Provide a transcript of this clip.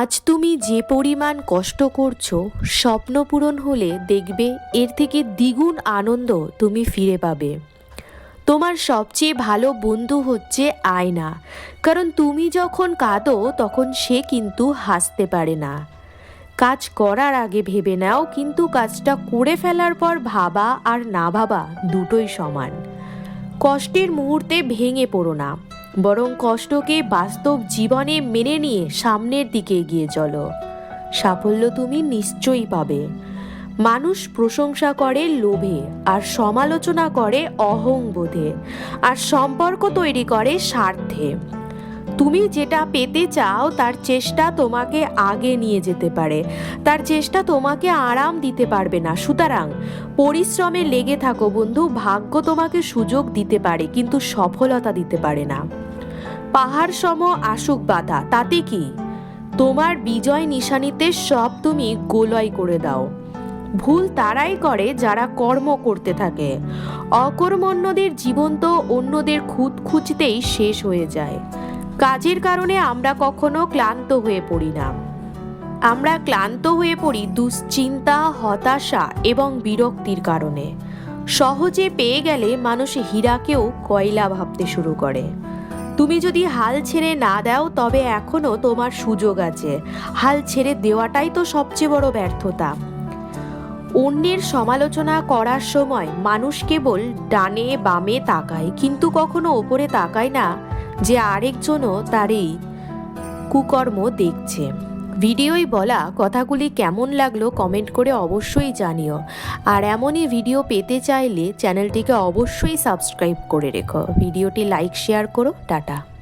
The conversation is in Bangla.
আজ তুমি যে পরিমাণ কষ্ট করছ, স্বপ্ন পূরণ হলে দেখবে এর থেকে দ্বিগুণ আনন্দ তুমি ফিরে পাবে। তোমার সবচেয়ে ভালো বন্ধু হচ্ছে আয়না। কারণ তুমি যখন কাঁদো, তখন সে কিন্তু হাসতে পারে না। কাজ করার আগে ভেবে নাও, কিন্তু কাজটা করে ফেলার পর ভাবা আর না ভাবা দুটোই সমান। কষ্টের মুহূর্তে ভেঙে পড়ো না। বরং কষ্টকে বাস্তব জীবনে মেনে নিয়ে সামনের দিকে এগিয়ে চলো। সাফল্য তুমি নিশ্চয়ই পাবে। মানুষ প্রশংসা করে লোভে, আর সমালোচনা করে অহংবোধে, আর সম্পর্ক তৈরি করে স্বার্থে। তুমি যেটা পেতে চাও, তার চেষ্টা তোমাকে আগে নিয়ে যেতে পারে। তার চেষ্টা তোমাকে আরাম দিতে পারবে না। সুতরাং পরিশ্রমে লেগে থাকো বন্ধু, ভাগ্য তোমাকে সুযোগ দিতে পারে, কিন্তু সফলতা দিতে পারে না। পাহাড় সম আসুক বাধা, তাতে কি? তোমার বিজয় নিশানিতে সব তুমি গোলয় করে দাও। ভুল তারাই করে যারা কর্ম করতে থাকে। অকর্মণ্যদের জীবন তো অন্যদের খুঁত খুঁজতেই শেষ হয়ে যায়। কাজের কারণে আমরা কখনো ক্লান্ত হয়ে পড়ি না। আমরা ক্লান্ত হয়ে পড়ি দুশ্চিন্তা, হতাশা এবং বিরক্তির কারণে। সহজে পেয়ে গেলে মানুষ হীরাকেও কয়লা ভাবতে শুরু করে। তুমি যদি হাল ছেড়ে না দাও, তবে এখনও তোমার সুযোগ আছে। হাল ছেড়ে দেওয়াটাই তো সবচেয়ে বড় ব্যর্থতা। অন্যের সমালোচনা করার সময় মানুষ কেবল ডানে বামে তাকায়, কিন্তু কখনো ওপরে তাকায় না। যে আরেকজনও তার এই কুকর্ম দেখছে। ভিডিওই বলা কথাগুলি কেমন লাগল কমেন্ট করে অবশ্যই জানিও। আর এমনই ভিডিও পেতে চাইলে চ্যানেলটিকে অবশ্যই সাবস্ক্রাইব করে রেখো। ভিডিওটি লাইক, শেয়ার করো। টাটা।